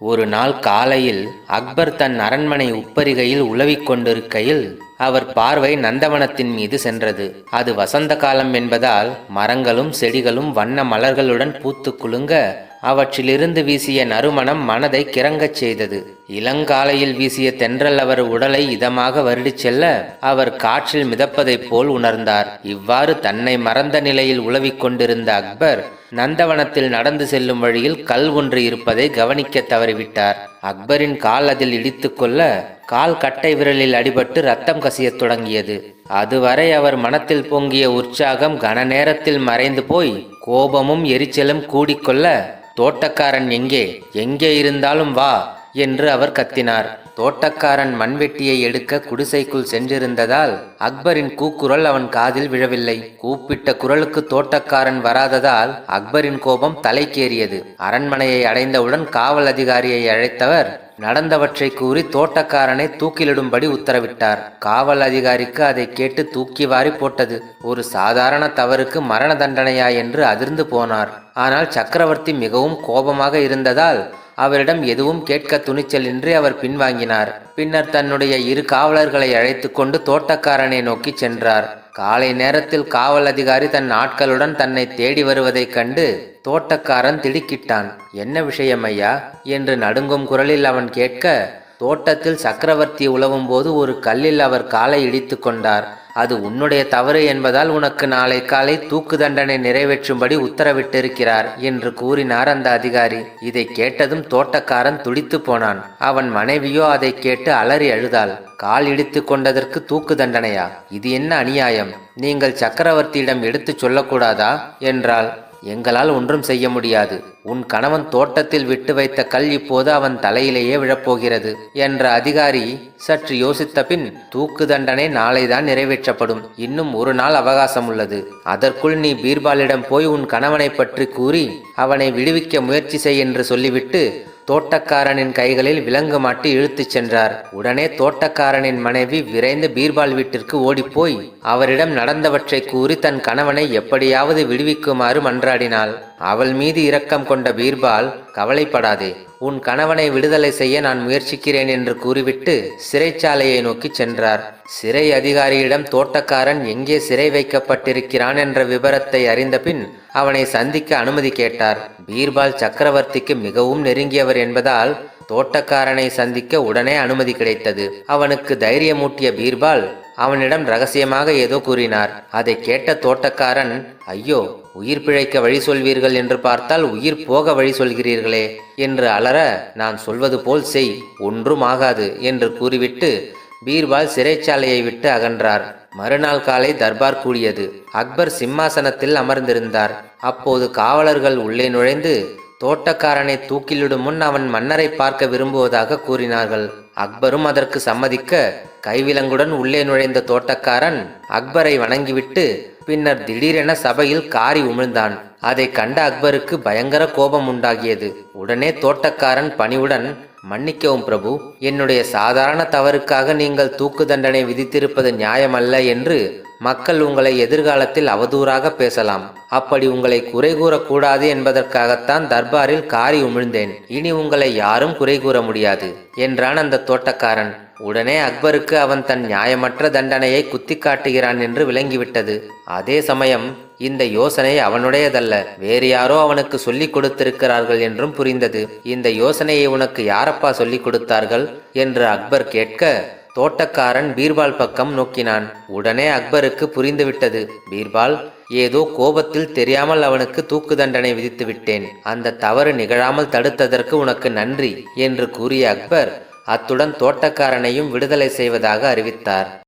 ஒரு நாள் காலையில் அக்பர் தன் அரண்மனை உப்பரிகையில் உலவிக் கொண்டிருக்கையில் அவர் பார்வை நந்தவனத்தின் மீது சென்றது. அது வசந்த காலம் என்பதால் மரங்களும் செடிகளும் வண்ண மலர்களுடன் பூத்து குலுங்க அவற்றிலிருந்து வீசிய நறுமணம் மனதை கிறங்கச் செய்தது. இளங்காலையில் வீசிய தென்றல் அவர் உடலை இதமாக வருடிச் செல்ல அவர் காற்றில் மிதப்பதைப் போல் உணர்ந்தார். இவ்வாறு தன்னை மறந்த நிலையில் உழவிக் கொண்டிருந்த அக்பர் நந்தவனத்தில் நடந்து செல்லும் வழியில் கல் ஒன்று இருப்பதை கவனிக்க தவறிவிட்டார். அக்பரின் கால் அதில் இடித்து கொள்ள கால் கட்டை விரலில் அடிபட்டு ரத்தம் கசியத் தொடங்கியது. அதுவரை அவர் மனத்தில் பொங்கிய உற்சாகம் கன நேரத்தில் மறைந்து போய் கோபமும் எரிச்சலும் கூடிக்கொள்ள தோட்டக்காரன் எங்கே? எங்கே இருந்தாலும் வா என்று அவர் கத்தினார். தோட்டக்காரன் மண்வெட்டியை எடுக்க குடிசைக்குள் சென்றிருந்ததால் அக்பரின் கூக்குரல் அவன் காதில் விழவில்லை. கூப்பிட்ட குரலுக்கு தோட்டக்காரன் வராததால் அக்பரின் கோபம் தலைக்கேறியது. அரண்மனையை அடைந்தவுடன் காவல் அதிகாரியை அழைத்தவர் நடந்தவற்றை கூறி தோட்டக்காரனை தூக்கிலிடும்படி உத்தரவிட்டார். காவல் அதிகாரிக்கு அதை கேட்டு தூக்கி வாரி போட்டது. ஒரு சாதாரண தவறுக்கு மரண தண்டனையா என்று அதிர்ந்து போனார். ஆனால் சக்கரவர்த்தி மிகவும் கோபமாக இருந்ததால் அவரிடம் எதுவும் கேட்க துணிச்சலின்றி அவர் பின்வாங்கினார். பின்னர் தன்னுடைய இரு காவலர்களை அழைத்து கொண்டு தோட்டக்காரனை நோக்கி சென்றார். காலை நேரத்தில் காவல் அதிகாரி தன் ஆட்களுடன் தன்னை தேடி வருவதைக் கண்டு தோட்டக்காரன் திடுக்கிட்டான். என்ன விஷயம் ஐயா? என்று நடுங்கும் குரலில் அவன் கேட்க தோட்டத்தில் சக்கரவர்த்தி உலவும் போது ஒரு கல்லில் அவர் காலை இடித்து கொண்டார். அது உன்னுடைய தவறு என்பதால் உனக்கு நாளை காலை தூக்கு தண்டனை நிறைவேற்றும்படி உத்தரவிட்டிருக்கிறார் என்று கூறினார் அந்த அதிகாரி. இதை கேட்டதும் தோட்டக்காரன் துடித்து போனான். அவன் மனைவியோ அதை கேட்டு அலறி அழுதாள். கால் இடித்து கொண்டதற்கு தூக்கு தண்டனையா? இது என்ன அநியாயம்? நீங்கள் சக்கரவர்த்தியிடம் எடுத்துச் சொல்லக்கூடாதா? என்றாள். எங்களால் ஒன்றும் செய்ய முடியாது. உன் கணவன் தோட்டத்தில் விட்டு வைத்த கல் இப்போது அவன் தலையிலேயே விழப்போகிறது என்ற அதிகாரி சற்று யோசித்த பின் தூக்கு தண்டனை நாளைதான் நிறைவேற்றப்படும். இன்னும் ஒரு நாள் அவகாசம் உள்ளது. அதற்குள் நீ பீர்பாலிடம் போய் உன் கணவனை பற்றி கூறி அவனை விடுவிக்க முயற்சி செய் என்று சொல்லிவிட்டு தோட்டக்காரனின் கைகளில் விலங்கு மாட்டி இழுத்துச் சென்றார். உடனே தோட்டக்காரனின் மனைவி விரைந்து பீர்பால் வீட்டிற்கு ஓடிப்போய் அவரிடம் நடந்தவற்றை கூறி தன் கணவனை எப்படியாவது விடுவிக்குமாறு மன்றாடினாள். அவள் மீது இரக்கம் கொண்ட பீர்பால் கவலைப்படாதே உன் கணவனை விடுதலை செய்ய நான் முயற்சிக்கிறேன் என்று கூறிவிட்டு சிறைச்சாலையை நோக்கி சென்றார். சிறை அதிகாரியிடம் தோட்டக்காரன் எங்கே சிறை வைக்கப்பட்டிருக்கிறான் என்ற விபரத்தை அறிந்த பின் அவனை சந்திக்க அனுமதி கேட்டார். பீர்பால் சக்கரவர்த்திக்கு மிகவும் நெருங்கியவர் என்பதால் தோட்டக்காரனை சந்திக்க உடனே அனுமதி கிடைத்தது. அவனுக்கு தைரியமூட்டிய பீர்பால் அவனிடம் ரகசியமாக ஏதோ கூறினார். அதை கேட்ட தோட்டக்காரன் ஐயோ உயிர் பிழைக்க வழி சொல்வீர்கள் என்று பார்த்தால் உயிர் போக வழி சொல்கிறீர்களே என்று அலற நான் சொல்வது போல் செய் ஒன்றும் ஆகாது என்று கூறிவிட்டு பீர்பால் சிறைச்சாலையை விட்டு அகன்றார். மறுநாள் காலை தர்பார் கூடியது. அக்பர் சிம்மாசனத்தில் அமர்ந்திருந்தார். அப்போது காவலர்கள் உள்ளே நுழைந்து தோட்டக்காரனை தூக்கிலிடும் முன் அவன் மன்னரை பார்க்க விரும்புவதாக கூறினார்கள். அக்பரும் அதற்கு சம்மதிக்க கைவிலங்குடன் உள்ளே நுழைந்த தோட்டக்காரன் அக்பரை வணங்கிவிட்டு பின்னர் திடீரென சபையில் காரி உமிழ்ந்தான். அதை கண்ட அக்பருக்கு பயங்கர கோபம் உண்டாகியது. உடனே தோட்டக்காரன் பணிவுடன் மன்னிக்கவும் பிரபு என்னுடைய சாதாரண தவறுக்காக நீங்கள் தூக்கு தண்டனை விதித்திருப்பது நியாயமல்ல என்று மக்கள் உங்களை எதிர்காலத்தில் அவதூறாக பேசலாம். அப்படி உங்களை குறை கூறக்கூடாது என்பதற்காகத்தான் தர்பாரில் காரி உமிழ்ந்தேன். இனி உங்களை யாரும் குறை கூற முடியாது என்றான் அந்த தோட்டக்காரன். உடனே அக்பருக்கு அவன் தன் நியாயமற்ற தண்டனையை குத்தி காட்டுகிறான் என்று விளங்கிவிட்டது. அதே சமயம் இந்த யோசனை அவனுடையதல்ல. வேறு யாரோ அவனுக்கு சொல்லிக் கொடுத்திருக்கிறார்கள் என்றும் புரிந்தது. இந்த யோசனையை உனக்கு யாரப்பா சொல்லிக் கொடுத்தார்கள்? என்று அக்பர் கேட்க தோட்டக்காரன் பீர்பால் பக்கம் நோக்கினான். உடனே அக்பருக்கு புரிந்துவிட்டது. பீர்பால் ஏதோ கோபத்தில் தெரியாமல் அவனுக்கு தூக்கு தண்டனை விதித்து விட்டேன். அந்த தவறு நிகழாமல் தடுத்ததற்கு உனக்கு நன்றி என்று கூறிய அக்பர் அத்துடன் தோட்டக்காரனையும் விடுதலை செய்வதாக அறிவித்தார்.